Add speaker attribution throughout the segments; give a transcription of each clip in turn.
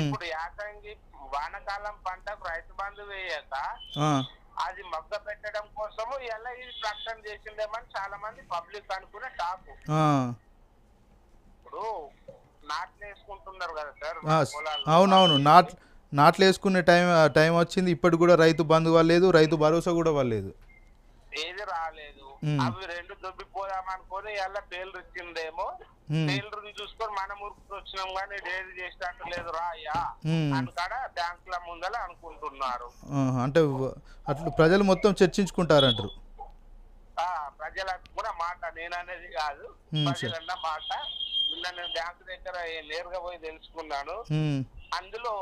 Speaker 1: ఇప్పుడు యాసంగి వానకాలం పంటకు రైతు బంధు వేయక అది మొగ్గ పెట్టడం కోసము ఎలా ఇది ప్రకటన చేసిండేమని చాలా మంది పబ్లిక్ అనుకునే టాకు. ఇప్పుడు నాట్లు వేసుకుంటున్నారు కదా సార్.
Speaker 2: అవునవును నాట్ నాట్లు వేసుకునే టైం టైం వచ్చింది ఇప్పటి కూడా రైతు బంధు వాళ్ళలేదు రైతు భరోసా కూడా వాళ్ళలేదు.
Speaker 1: ఏది రాలేదు. అవి రెండు దొబ్బిపోదాం అనుకొని ఎలా పేర్లు ఇచ్చిందేమో పేర్లు చూసుకొని మనం ఊరికి వచ్చినాం కానీ ఏది చేసినట్టు లేదు రా అయ్యా
Speaker 2: ఉమ్.
Speaker 1: అని కాడ బ్యాంకుల ముందర అనుకుంటున్నారు.
Speaker 2: అంటే అట్లా ప్రజలు మొత్తం చర్చించుకుంటారంటారు.
Speaker 1: ఆ ప్రజలకు కూడా మాట నేను అనేది కాదు ప్రజలన్న మాట. నిన్న నేను బ్యాంకు దగ్గర నేరుగా పోయి తెలుసుకున్నాను. అందులో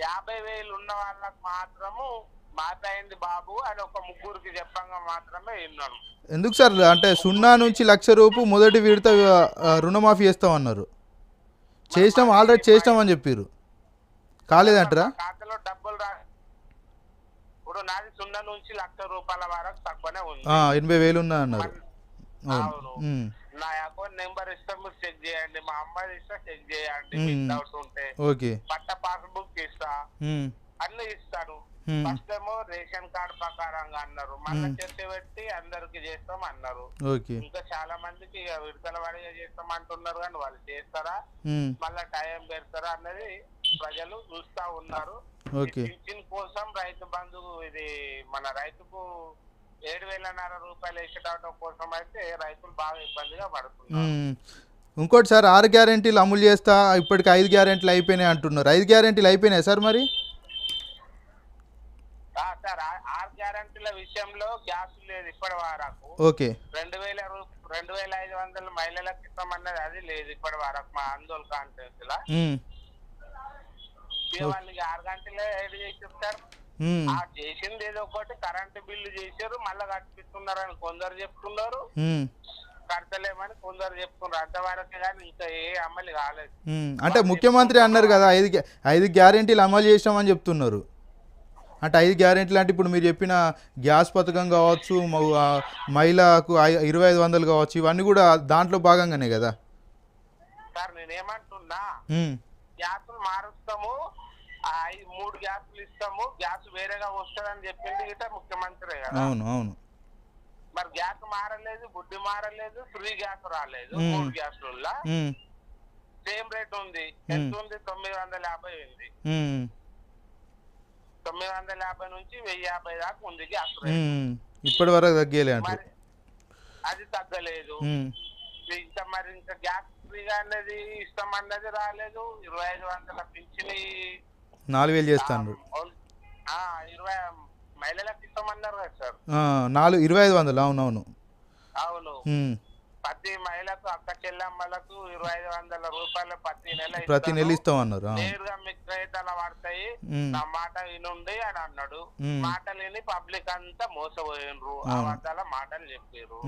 Speaker 1: యాభై వేలు ఉన్న వాళ్ళకి మాత్రము మాట్లాడింది బాబు అని ఒక ముగ్గురికి చెప్పంగా మాత్రమే విన్నాను.
Speaker 2: ఎందుకు సార్? అంటే సున్నా నుంచి లక్ష రూపు మొదటి విడత రుణమాఫీ చేస్తామన్నారు. చేసినాం ఆల్రెడీ చేసినామని చెప్పారు కాలేదంటారా?
Speaker 1: ఖాతాలో డబ్బులు రా ఇప్పుడు నాది సున్నా నుంచి లక్ష రూపాయల వరకు తక్కువనే ఉంది.
Speaker 2: ఎనభై వేలు ఉన్నా అన్నారు.
Speaker 1: అవును. నా అకౌంట్ నెంబర్ ఇస్తే మీరు చెక్ చేయండి. మా అమ్మాయి ఇస్తే చెక్ చేయండి. డౌట్స్ ఉంటే.
Speaker 2: ఓకే.
Speaker 1: పట్ట పాస్బుక్ ఇస్తా. అన్ని ఇస్తాను ఫస్ట్ ఏమో రేషన్ కార్డు ప్రకారంగా అన్నారు. మళ్ళీ చెట్టు పెట్టి అందరికి చేస్తాం అన్నారు. ఇంకా చాలా మందికి విడతల వాడిగా చేస్తాం అంటున్నారు కానీ వాళ్ళు చేస్తారా?
Speaker 2: ఉమ్,
Speaker 1: మళ్ళా టైం పెడతారా అన్నది ప్రజలు చూస్తా ఉన్నారు. పింఛన్ కోసం రైతు బంధు ఇది మన రైతుకు ఏడు వేలన్నర రూపాయలు వేసేటం కోసం అయితే రైతులు బాగా ఇబ్బందిగా పడుతున్నారు.
Speaker 2: ఇంకోటి సార్ ఆరు గ్యారెంటీలు అమలు చేస్తా ఇప్పటికి ఐదు గ్యారెంటీలు అయిపోయినాయి అంటున్నారు. ఐదు గ్యారెంటీలు అయిపోయినాయి సార్ మరి?
Speaker 1: సార్ ఆరు గ్యారంటీల విషయంలో గ్యాస్ లేదు ఇప్పటి వరకు.
Speaker 2: ఓకే.
Speaker 1: రెండు వేల రెండు వేల ఐదు వందలు మహిళలకు ఇస్తామన్నది అది లేదు ఇప్పటి వరకు మా ఆందోళన కాన్ఫరెన్స్ లా వాళ్ళకి ఆరు గంటలే ఏడు చేసి చెప్తారు
Speaker 2: ఉమ్,
Speaker 1: ఆ చేసింది ఏదో ఒకటి కరెంటు బిల్లు చేశారు మళ్ళీ కట్టిస్తున్నారని కొందరు చెప్తున్నారు. కడతలేమని కొందరు చెప్తున్నారు. అంతవరకు కానీ ఇంకా ఏ అమలు కాలేదు.
Speaker 2: అంటే ముఖ్యమంత్రి అన్నారు కదా ఐదు ఐదు గ్యారెంటీలు అమలు చేసినామని చెప్తున్నారు. అంటే ఐదు గ్యారెంటీలు అంటే ఇప్పుడు మీరు చెప్పిన గ్యాస్ పథకం కావచ్చు మహిళకు ఇరవై ఐదు వందలు కావచ్చు ఇవన్నీ కూడా దాంట్లో భాగంగానే కదా?
Speaker 1: సార్ నేనేమంటున్నా
Speaker 2: ఉమ్,
Speaker 1: గ్యాసులు మారుస్తాము మూడు గ్యాసులు ఇస్తాము గ్యాస్ వేరేగా వస్తుందని చెప్పింది గిట్ట ముఖ్యమంత్రి కదా.
Speaker 2: అవును అవును.
Speaker 1: మరి గ్యాస్ మారలేదు బుడ్డి మారలేదు ఫ్రీ గ్యాస్ రాలేదు. మూడు గ్యాసుల సేమ్ రేట్ ఉంది. ఎంత ఉంది? తొమ్మిది వందల యాభై ఉంది. తొమ్మిది వందల యాభై నుంచి వెయ్యి యాభై దాకా ఉంది గ్యాస్ రేట్.
Speaker 2: ఇప్పటి వరకు తగ్గలే అంటారు
Speaker 1: మరి అది తగ్గలేదు. ఇంకా మరి ఇంకా గ్యాస్ ఫ్రీగా అనేది ఇస్తామన్నది రాలేదు. ఇరవై ఐదు వందల పింఛని
Speaker 2: నాలుగు వేలు చేస్తాను
Speaker 1: ఆ, ఇరవై మహిళలకు ఇస్తామన్నారు కదా సార్.
Speaker 2: నాలుగు ఇరవై ఐదు వందలు అవునవును.
Speaker 1: అవును.
Speaker 2: ఉమ్,
Speaker 1: ప్రతి మహిళకు అక్క చెల్లెమ్మలకు ఇరవై ఐదు వందల రూపాయలు ప్రతి నెల
Speaker 2: ప్రతి నెల. ఇస్తామన్నారు.
Speaker 1: నేరుగా మీకు పడతాయి. నా మాట వినుండి అని అన్నాడు.
Speaker 2: ఉమ్,
Speaker 1: మాట లేని పబ్లిక్ అంతా మోసపోయినరు. అబద్ధాల మాటలు చెప్పారు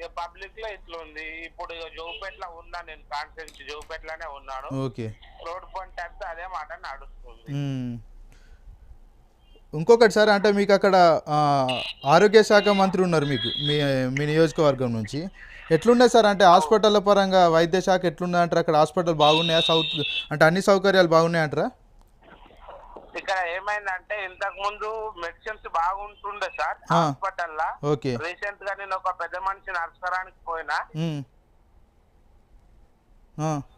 Speaker 1: ఇక పబ్లిక్లో ఇట్లుంది. ఇప్పుడు ఇక జోపేట్ల ఉన్నా నేను కాన్ఫరెన్స్ జోపేట్లనే ఉన్నాను. రోడ్ పంట అదే మాట నడుస్తుంది.
Speaker 2: ఇంకొకటి సార్ అంటే మీకు అక్కడ ఆరోగ్య శాఖ మంత్రి ఉన్నారు మీకు మీ మీ నియోజకవర్గం నుంచి. ఎట్లున్నాయి సార్ అంటే హాస్పిటల్ పరంగా వైద్య శాఖ ఎట్లున్నాయి అంటారు? అక్కడ హాస్పిటల్ బాగున్నాయా? సౌత్ అంటే అన్ని సౌకర్యాలు బాగున్నాయి అంటారా?
Speaker 1: ఇక్కడ ఏమైందంటే ఇంతకు ముందు మెడిసిన్స్ బాగుంటుండే సార్
Speaker 2: ఆ.
Speaker 1: హాస్పిటల్ లా
Speaker 2: ఓకే.
Speaker 1: రీసెంట్గా నేను ఒక పెద్ద మనిషి నర్సరానికి పోయినా.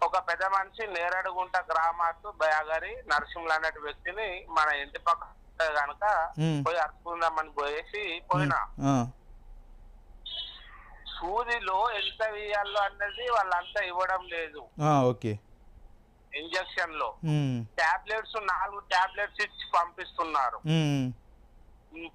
Speaker 1: ఒక పెద్ద మనిషి నేరడుగుంట గ్రామాత్తు బయాగారి నరసింహులు అనే వ్యక్తిని మన ఇంటి పక్క గనక
Speaker 2: మ్మ్.
Speaker 1: పోయి అరుచుకుందామని పోయేసి పోయినా సూదిలో ఎంత వేయాలో అన్నది వాళ్ళంతా ఇవ్వడం లేదు
Speaker 2: ఓకే ఇంజక్షన్లో.
Speaker 1: టాబ్లెట్స్ నాలుగు టాబ్లెట్స్ ఇచ్చి పంపిస్తున్నారు
Speaker 2: మ్మ్.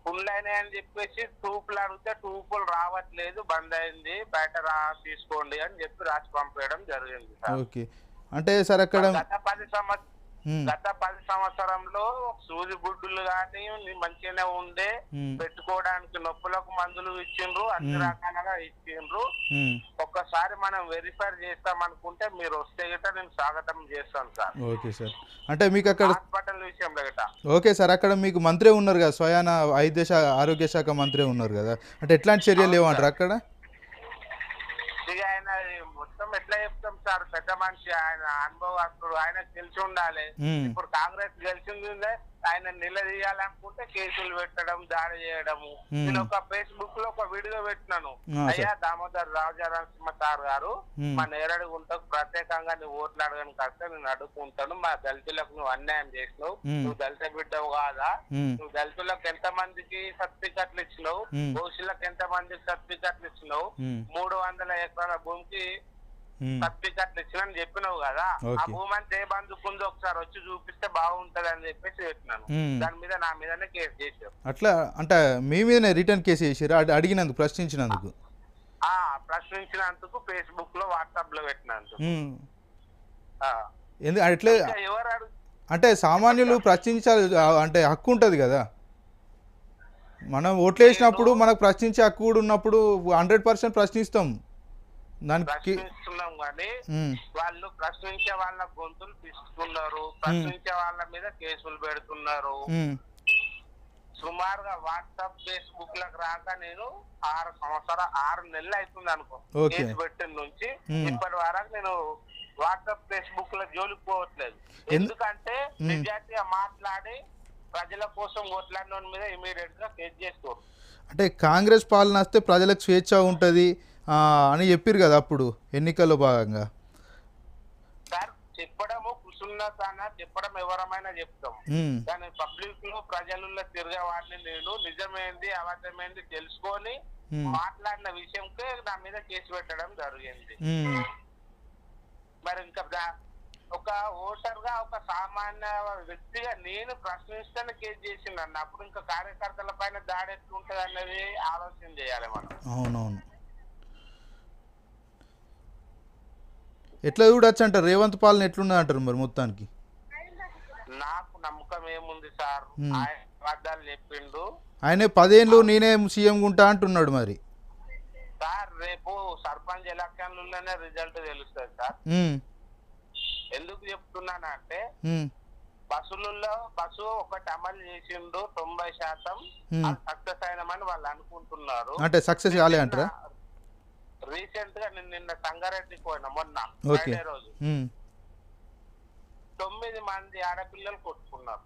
Speaker 1: పుండ్లైనాయి అని చెప్పేసి టూపులు అడిగితే టూపులు రావట్లేదు బంద్ అయింది బయట రా తీసుకోండి అని చెప్పి రాసి పంపేయడం జరిగింది సార్
Speaker 2: ఓకే అంటే సార్ అక్కడ
Speaker 1: గత పది సంవత్సరం. గత పది సంవత్సరంలో సూది గుడ్డులు కానీ మంచిగానే ఉండే. పెట్టుకోవడానికి నొప్పులకు మందులు ఇచ్చిండ్రు అన్ని రకాలుగా ఇచ్చిండ్రు. ఒక్కసారి మనం వెరిఫై చేస్తాం అనుకుంటే మీరు వస్తే గిట్ట నేను స్వాగతం చేస్తాను సార్.
Speaker 2: Okay sir. అంటే మీకు అక్కడ
Speaker 1: హాస్పిటల్ విషయంలో గిట్ట.
Speaker 2: ఓకే సార్ అక్కడ మీకు మంత్రి ఉన్నారు కదా స్వయాన వైద్య శాఖ ఆరోగ్య శాఖ మంత్రి ఉన్నారు కదా. అంటే ఎట్లాంటి చర్యలు లేవంటారు అక్కడ
Speaker 1: ఇక ఆయన మొత్తం ఎట్లా చెప్తాం సార్ పెద్ద మనిషి ఆయన అనుభవస్తుడు ఆయన తెలిసి ఉండాలి. ఇప్పుడు కాంగ్రెస్ గెలిచింది ఆయన నిలదీయాలనుకుంటే కేసులు పెట్టడం దాడి చేయడము. నేను ఒక ఫేస్బుక్లో ఒక వీడియో పెట్టినాను. అయ్యా దామోదర్ రాజారామసింహ సార్ గారు. మా నేరడు గుంటకు ప్రత్యేకంగా నువ్వు ఓట్లు అడగని కాస్త నేను అడుగుకుంటాను మా దళితులకు నువ్వు అన్యాయం చేసినావు. నువ్వు దళిత బిడ్డవు కాదా. నువ్వు దళితులకు ఎంత మందికి సర్టిఫికెట్లు ఇచ్చినావు. ఓసీలకు ఎంత మందికి సర్టిఫికెట్లు ఇచ్చినావు. మూడు వందల ఎకరాల భూమికి. సర్టిఫికెట్లు ఇచ్చినని చెప్పినావు కదా. ఆ. భూమి అంతా ఏ బందుకుందో ఒకసారి వచ్చి చూపిస్తే బాగుంటది అని చెప్పేసి పెట్టినాను
Speaker 2: ఉమ్.
Speaker 1: దాని మీద నా మీదనే కేసు చేశారు.
Speaker 2: అట్లా అంటే మీ మీదనే రిటర్న్ కేసు అడి- అడిగినందుకు ప్రశ్నించినందుకు?
Speaker 1: ఆ ప్రశ్నించినందుకు ఫేస్బుక్లో వాట్సాప్లో పెట్టినందుకు.
Speaker 2: ఎందు అట్లే
Speaker 1: ఎవరు
Speaker 2: అంటే సామాన్యులు ప్రశ్నించాలి అంటే హక్కు ఉంటుంది కదా. మనం ఓట్లు వేసినప్పుడు మనకు ప్రశ్నించే హక్కు కూడా ఉన్నప్పుడు హండ్రెడ్ పర్సెంట్ ప్రశ్నిస్తాం.
Speaker 1: ప్రశ్నిస్తున్నాం కానీ వాళ్ళు ప్రశ్నించే వాళ్ళ గొంతులు తీసుకున్నారు ప్రశ్నించే వాళ్ళ మీద కేసులు పెడుతున్నారు. సుమారుగా వాట్సాప్ ఫేస్బుక్లకు రాక నేను ఆరు సంవత్సరాలు ఆరు నెలలు అవుతుంది అనుకో. కేసు పెట్టిన నుంచి. ఇప్పటి వరకు నేను వాట్సాప్ ఫేస్బుక్లో జోలికి పోవట్లేదు.
Speaker 2: ఎందు-
Speaker 1: ఎందుకంటే. నిజాయితీగా మాట్లాడి ప్రజల కోసం ఓట్లాడిన మీద ఇమీడియట్గా కేసు చేసుకోరు.
Speaker 2: అంటే కాంగ్రెస్ పాలన వస్తే ప్రజలకు స్వేచ్ఛ ఉంటుంది. అని చెప్పారు కదా అప్పుడు ఎన్నికల్లో భాగంగా.
Speaker 1: సార్ చెప్పడము కుసున్నతాన చెప్పడం ఎవరమైనా చెప్తాం. కానీ పబ్లిక్లో ప్రజలలో తిరిగే వాడిని నేను నిజమేంది అబద్ధమేంది తెలుసుకొని మాట్లాడిన విషయంకే నా మీద కేసు పెట్టడం జరిగింది. మరి ఇంకా ఒక ఓటర్గా ఒక సామాన్య వ్యక్తిగా నేను ప్రశ్నిస్తాను కేసు చేసిండు అప్పుడు ఇంకా కార్యకర్తల పైన దాడి ఎట్లుంటది అన్నది ఆలోచన చేయాలి మనం.
Speaker 2: అవునవును. ఎట్లా చూడొచ్చు అంటారు రేవంత్ పాలన ఎట్లున్నది అంటారు మరి మొత్తానికి?
Speaker 1: నాకు నమ్మకం ఏముంది సార్? అబద్ధాలు చెప్పిండు.
Speaker 2: ఆయనే పదేళ్ళు నేనే సీఎం ఉంటా అంటున్నాడు మరి.
Speaker 1: సార్ రేపు సర్పంచ్ ఎలక్షన్లలోనే రిజల్ట్ తెలుస్తుంది సార్. ఎందుకు చెప్తున్నానంటే బస్సులలో బస్సు ఒకటి అమలు చేసిండు తొంభై శాతం. సక్సెస్ అయినామని వాళ్ళు అనుకుంటున్నారు.
Speaker 2: అంటే సక్సెస్ కాలే అంటారా?
Speaker 1: రీసెంట్గా నేను నిన్న సంగారెడ్డికి పోయినా మొన్న. ఫ్రైడే రోజు. తొమ్మిది మంది ఆడపిల్లలు కొట్టుకున్నారు.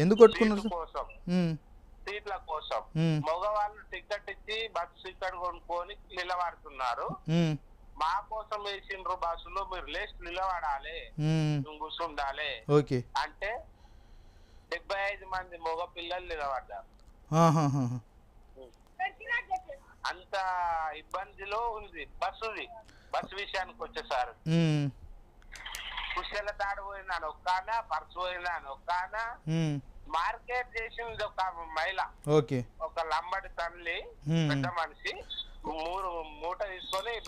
Speaker 2: ఎందుకు కొట్టుకున్నారు?
Speaker 1: కోసం. సీట్ల కోసం. మగవాళ్ళు టికెట్ ఇచ్చి బస్సు టికెట్ కొనుక్కొని నిలబడుతున్నారు. మా కోసం వేసిండ్రు బస్సులో మీరు లేచి నిలబడాలి. కూర్చుండాలి.
Speaker 2: ఓకే.
Speaker 1: అంటే డెబ్బై ఐదు మంది మగ పిల్లలు నిలబడ్డారు. అంత ఇబ్బందిలో ఉంది. బస్సుది బస్సు విషయానికి వచ్చేసారు కుశల తాడు పోయినాను ఒక్కాన పర్సు పోయినాను ఒక్కాన.
Speaker 2: ఉమ్.
Speaker 1: మార్కెట్ చేసింది ఒక మహిళ.
Speaker 2: ఓకే.
Speaker 1: ఒక లంబడి తల్లి. పెద్ద మనిషి. మూడు మూట తీసుకొని